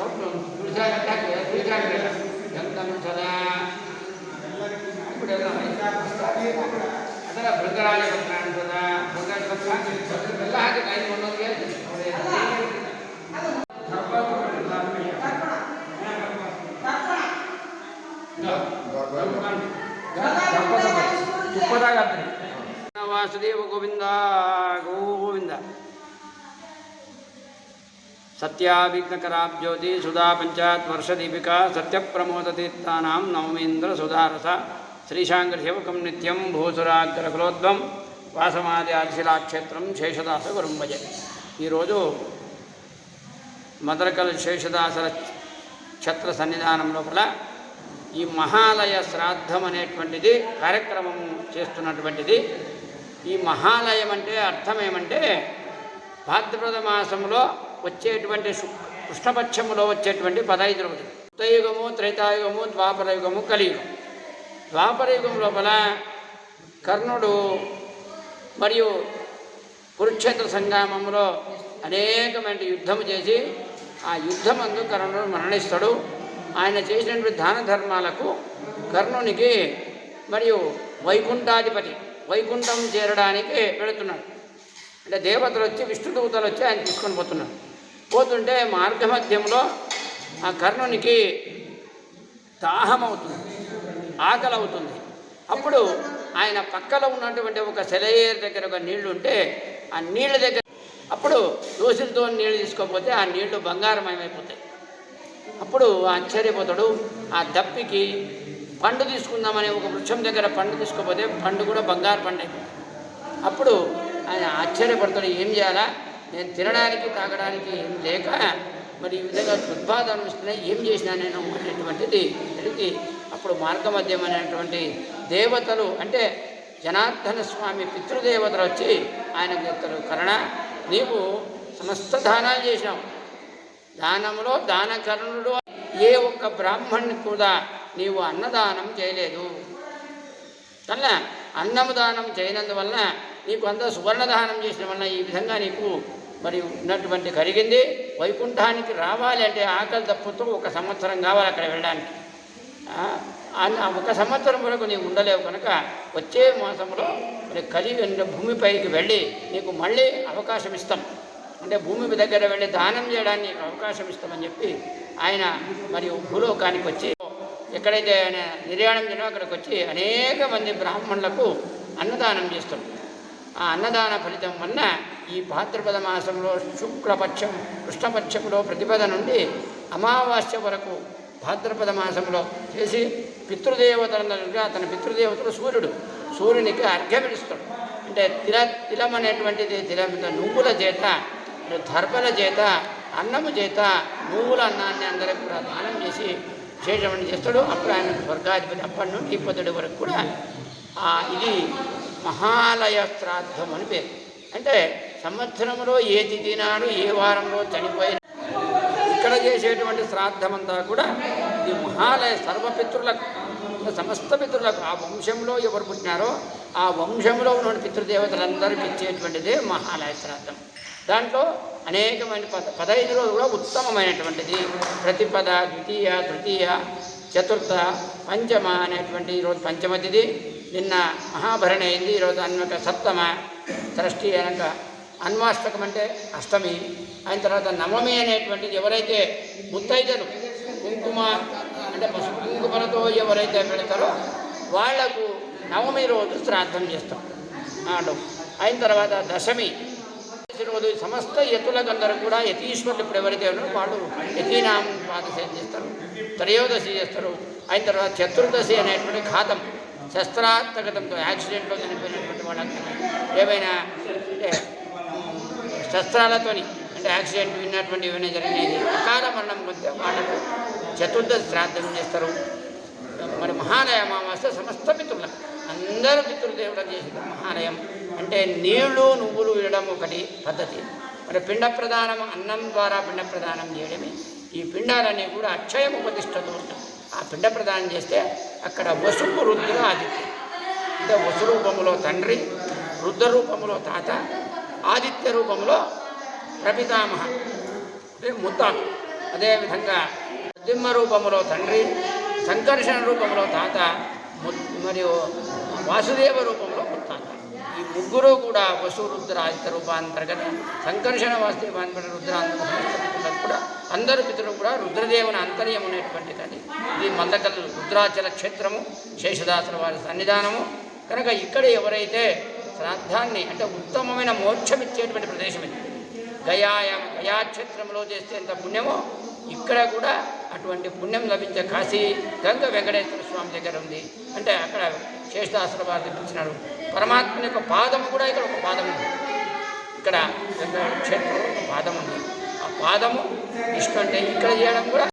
ಕೊಟ್ಟು ತುಳಸಾ ಗಂಟೆ ತುಳಸಾ ಗಿಡ ಎಂತ ಮನುಷ್ಯನ ಬಿಡಲ್ಲ ಅದರ ಭೃಂಗರಾಜ ಪತ್ರ ಅಂತದ ಭೃಂಗರಾಜ ಪತ್ರ ಎಲ್ಲ ಹಾಕಿ ಕಾಯಿ ಕೊಂಡೋಗಿ ವಾಸುದೇವ ಗೋವಿಂದ ಗೋವಿಂದ సత్యాభిఘ్నకరాబ్జ్యోతి సుధా పంచాత్వర్షదీపికా సత్యప్రమోదతీర్థానాం నవమీంద్ర సుధారస శ్రీశాంగశివకం నిత్యం భూసురాగ్రకులోద్వం వాసమాది ఆదిశిలాక్షేత్రం శేషదాస గురుంభజ ఈరోజు మదరకల్ శేషదాసుల క్షత్ర సన్నిధానం లోపల ఈ మహాలయ శ్రాద్ధం అనేటువంటిది కార్యక్రమం చేస్తున్నటువంటిది. ఈ మహాలయం అంటే అర్థం ఏమంటే భాద్రపద మాసంలో వచ్చేటువంటి కృష్ణపక్షములో వచ్చేటువంటి పదహైదు రోజులు. కృతయుగము త్రేతాయుగము ద్వాపరయుగము కలియుగం. ద్వాపరయుగం లోపల కర్ణుడు మరియు కురుక్షేత్ర సంగ్రామంలో అనేకమైన యుద్ధము చేసి ఆ యుద్ధమందు కర్ణుడు మరణిస్తాడు. ఆయన చేసినటువంటి దాన ధర్మాలకు కర్ణునికి మరియు వైకుంఠాధిపతి వైకుంఠం చేరడానికి వెళుతున్నాడు. అంటే దేవతలు వచ్చి విష్ణుదూతలు వచ్చి ఆయన తీసుకొని పోతున్నారు. పోతుంటే మార్గమధ్యంలో ఆ కర్ణునికి దాహం అవుతుంది ఆకలి అవుతుంది అప్పుడు ఆయన పక్కలో ఉన్నటువంటి ఒక సెలయేరు దగ్గర ఒక నీళ్ళు ఉంటే ఆ నీళ్ళ దగ్గర అప్పుడు దోషులతో నీళ్ళు తీసుకోకపోతే ఆ నీళ్ళు బంగారమయమైపోతాయి. అప్పుడు ఆశ్చర్యపోతాడు ఆ దప్పికి పండు తీసుకుందామని ఒక వృక్షం దగ్గర పండు తీసుకోపోతే పండు కూడా బంగారు పండు అప్పుడు ఆయన ఆశ్చర్యపడతాడు ఏం చేయాలా? నేను తినడానికి తాగడానికి ఏం లేక మరి ఈ విధంగా ఉద్బాధన వస్తున్నాయి. ఏం చేసినా నేను అనేటువంటిది తిరిగి అప్పుడు మార్గమధ్యం అనేటువంటి దేవతలు అంటే జనార్దన స్వామి పితృదేవతలు వచ్చి ఆయన చెప్తారు కరణ నీవు సమస్త దానాలు చేసినావు. దానంలో దానకర్ణుడు ఏ ఒక్క బ్రాహ్మణ్ణి కూడా నీవు అన్నదానం చేయలేదు. కన్నా అన్నము దానం చేయనందువల్ల నీకు అంత సువర్ణ దానం చేసిన వల్ల ఈ విధంగా నీకు మరి ఉన్నటువంటి కరిగింది వైకుంఠానికి రావాలి అంటే ఆకలి తప్పుతో ఒక సంవత్సరం కావాలి అక్కడ వెళ్ళడానికి. ఒక సంవత్సరం వరకు నీవు ఉండలేవు కనుక వచ్చే మాసంలో మరి కలిగి భూమిపైకి వెళ్ళి నీకు మళ్ళీ అవకాశం ఇస్తాం. అంటే భూమి దగ్గర వెళ్ళి దానం చేయడానికి నీకు అవకాశం ఇస్తామని చెప్పి ఆయన మరియు భూలోకానికి వచ్చి ఎక్కడైతే ఆయన నిర్యాణం చేయడం అక్కడికి వచ్చి అనేక మంది బ్రాహ్మణులకు అన్నదానం చేస్తాడు. ఆ అన్నదాన ఫలితం వల్ల ఈ భాద్రపద మాసంలో శుక్లపక్షం కృష్ణపక్షంలో ప్రతిపద నుండి అమావాస్య వరకు భాద్రపద మాసంలో చేసి పితృదేవతలుగా అతని పితృదేవతలు సూర్యుడు. సూర్యునికి అర్ఘ్యమిస్తాడు అంటే తిల తిలం అనేటువంటిది తిలం నువ్వుల చేత దర్భల చేత అన్నము చేత నువ్వుల అన్నాన్ని అందరికి కూడా దానం చేసి విశేషమని చేస్తాడు. అప్పుడు ఆయన స్వర్గాధిపతి అప్పటి నుండి ఇప్పటి వరకు కూడా ఇది మహాలయ శ్రాద్ధం అని పేరు. అంటే సంవత్సరంలో ఏ తిథి నాడు ఏ వారంలో చనిపోయిన ఇక్కడ చేసేటువంటి శ్రాద్ధమంతా కూడా ఈ మహాలయ సర్వపితృలకు సమస్త పితృలకు ఆ వంశంలో ఎవరు పుట్టినారో ఆ వంశంలో ఉన్న పితృదేవతలందరికీ ఇచ్చేటువంటిదే మహాలయ శ్రాద్ధం. దాంట్లో అనేకమైన పద పదహైదు రోజులు కూడా ఉత్తమమైనటువంటిది. ప్రతిపద ద్వితీయ తృతీయ చతుర్థ పంచమ అనేటువంటి ఈరోజు పంచమతిది. నిన్న మహాభరణి అయింది ఈరోజు అన్వక సప్తమ షష్ఠి అనక అన్వాష్టకం అంటే అష్టమి అయిన తర్వాత నవమి అనేటువంటిది ఎవరైతే ముత్తైదలు కుంకుమ అంటే పసుపు కుంకుమలతో ఎవరైతే పెడతారో వాళ్ళకు నవమి రోజు శ్రాద్ధం చేస్తాం నాడు అయిన తర్వాత దశమి. రోజు సమస్త యతులకందరూ కూడా యతీశ్వరులు ఇప్పుడు ఎవరైతే ఉన్నారో వాళ్ళు యతీనాం పాదసేన చేస్తారు త్రయోదశి చేస్తారు. అయిన తర్వాత చతుర్దశి అనేటువంటి ఘాతం శస్త్రాంతగతంతో యాక్సిడెంట్లో చనిపోయినటువంటి వాళ్ళకి ఏమైనా అంటే శస్త్రాలతోని అంటే యాక్సిడెంట్ విన్నటువంటి ఏమైనా జరిగినాయి అకాల మరణం పొందే వాళ్ళకు చతుర్దశి శ్రాద్ధం చేస్తారు. మరి మహాలయ అమావాస్య సమస్త పితృలకు అందరూ పితృదేవులకు చేసిన మహాలయం. అంటే నీళ్ళు నువ్వులు వినడం ఒకటి పద్ధతి. మరి పిండ ప్రదానం అన్నం ద్వారా పిండ ప్రదానం చేయడమే. ఈ పిండాలన్నీ కూడా అక్షయం ఉపదిష్టతో ఉంటాయి. ఆ పిండ ప్రదానం చేస్తే అక్కడ వసుపు రుద్ర ఆదిత్యం అంటే వసు రూపంలో తండ్రి రుద్ర రూపంలో తాత ఆదిత్య రూపంలో ప్రపితామహ. అంటే ముత్తాత అదేవిధంగా దిమ్మ రూపంలో తండ్రి సంకర్షణ రూపంలో తాత ము- మరియు వాసుదేవ రూపంలో ముత్తాత ఈ ముగ్గురు కూడా వసు రుద్ర ఆదిత్య రూపాంతర్గత సంకర్షణ వాసుదేవాంతర రుద్రాంతరం కూడా అందరు పితరులు కూడా రుద్రదేవుని అంతర్యం అనేటువంటి కానీ ఇది మందకల్ రుద్రాచల క్షేత్రము శేషదాసుల వారి సన్నిధానము. కనుక ఇక్కడ ఎవరైతే శ్రాద్ధాన్ని అంటే ఉత్తమమైన మోక్షం ఇచ్చేటువంటి ప్రదేశం ఇది. గయా గయాక్షేత్రంలో చేస్తే ఎంత పుణ్యమో ఇక్కడ కూడా అటువంటి పుణ్యం లభించే కాశీ గంగ వెంకటేశ్వర స్వామి దగ్గర ఉంది. అంటే అక్కడ శేషదాసుల వారు తెప్పించినారు. పరమాత్మని యొక్క పాదం కూడా ఇక్కడ ఒక పాదం ఉంది. ఇక్కడ గంగా క్షేత్రంలో ఒక పాదం ఉంది. ఆ పాదము ఇష్టం అంటే ఇక్కడ చేయడం కూడా